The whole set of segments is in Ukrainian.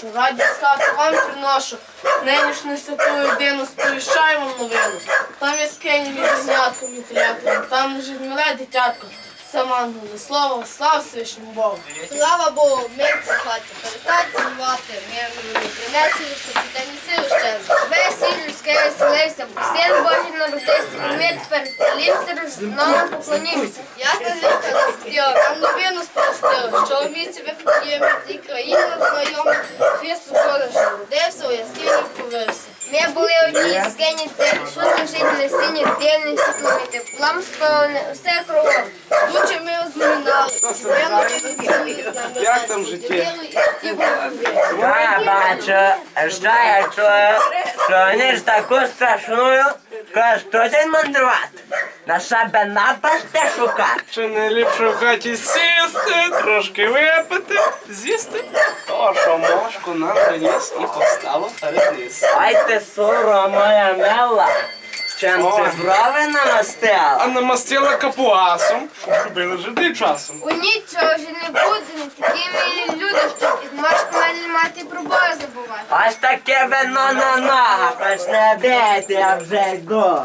прошу, раді сказати вам приношу. Нинішню святу єдину сповіщаю вам новину. Там є скині між знятком і телятом, там лежить миле дитятко. Сама не слово, слав свишньому Богу. Слава Богу, мир це хаті, перестать цілувати, мир мені принесли, що це не сили щезли. Весь світ людський веселився, бо син Божий народився, і ми тепер зцілівся, знову поклонімося. Ясна ліка нас нам новину спростила, що в місці вифлеємі, і країна знайома, Христос Боже народився, у яскині повився. Ми були одні скині, що лежить на сіні, дивний світловити, плам сповне, все кругом. Лучше ми розминали, Як там життя? Я бачу, що я чую, що вони ж таку страшною, кажуть, що ти мандрувати. На себе напасти шукати. Чи не ліпше в хаті сісти, трошки випити, з'їсти? Що нам приніс і поставив перед ніс. Ай ти сура моя мила, чим ти брови намастила? А намастила капуасом, щоб робили жиди часом. У нічого вже не буде, не такі милі люди, що із машкою мати про Бога забувати. Ось таке вино на ногах, ось не бійте, я вже йду.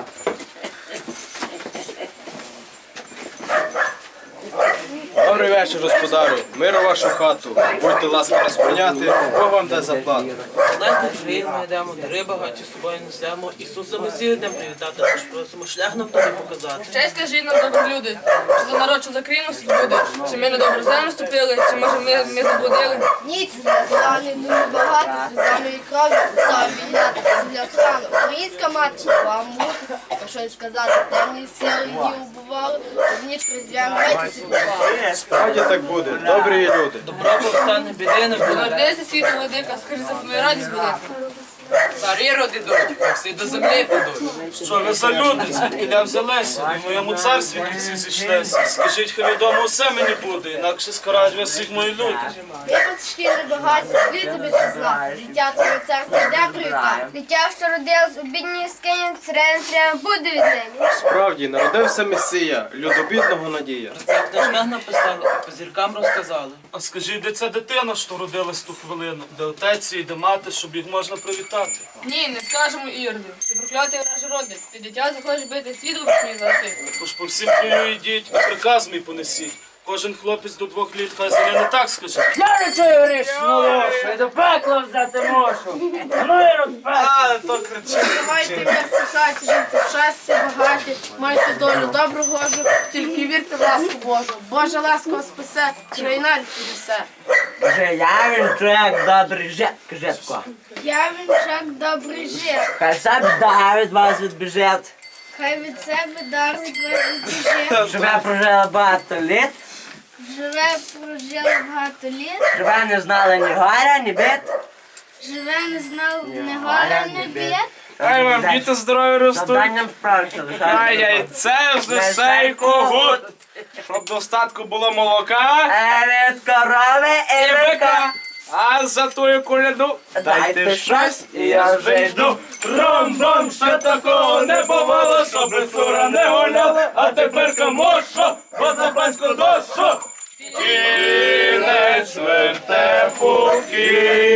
Добрий вечір, господарю. Мир у вашу хату. Будьте ласка розприйняти, Бог вам дасть заплату. Знаєте, жив ми йдемо, дари багаті з собою несемо. Ісуса Месію йдемо привітати, тож просимо шлях нам тобі показати. Ще й скажіть нам, добрі люди, що за народ, що за країну суть буде, чи ми на добру землю ступили, чи може ми, ми заблудили. Ніч зрані дуже багато, сльозами і кров'ю, сам війна, земля страну. Українська мати, вам муку, та що й сказати, темні сили її убивали, в ніч геть сіпували. Справді так буде. Добрі люди. Добро повстане, біди не буде. Народився світ велика, скажи за твою радість буде. Царі родидуть, всі до землі підуть. Що ви за люди? Звідки я взялися? В моєму царстві тут всі зійшлися. Скажіть, хай відомо усе мені буде, інакше скарають вас всіх мої люди. Я батьки не багаті, світ тобі це знав, дитя твоє царство йде привітати. Дитя, що родилось у бідній скині, царем треба буде від нині. Справді, народився Месія, людобідного надія. Це в книжках написали, а по зіркам розказали. А скажіть, де ця дитина, що родилась ту хвилину? Де отець і де мати, щоб їх можна привітати? Ні, не скажемо Ірду. Ти проклятий враже родить. Ти дитя захочеш бити світ у мій заси. Тож по всім краю йдіть, приказ мій понесіть. Кожен хлопець до двох літ хай за не так скаже. Я не чую грішну лошу, і до пекла взяти можу. Ну і розпекло. А, то кричить. Давайте в хаті, жити в щастя, багаті, майте долю добру гожу, тільки вірте в ласку Божу. Божа ласка вас спасе, країна несе. Вже я добрий жит, кажетко. Я вінчак добрий жив, Хай сам дар від вас відбіжить. хай від себе дарить жив. Щоб я прожила багато літ, Живе, прожила багато літ, щоб не знали ні горя, ні бід. живе, не знав не горе, не бід. Хай вам діти здорові ростуть. Завданням справиться Хай яйце знесе й когут. Щоб достатку було молока Від корови і бика. А за тую коляду дайте щось, і я вже йду. Ром-бом, ще такого не бувало, щоб сура не гуляли, а тепер камоша, бо за панську дошу. Кінець вертепу, кінець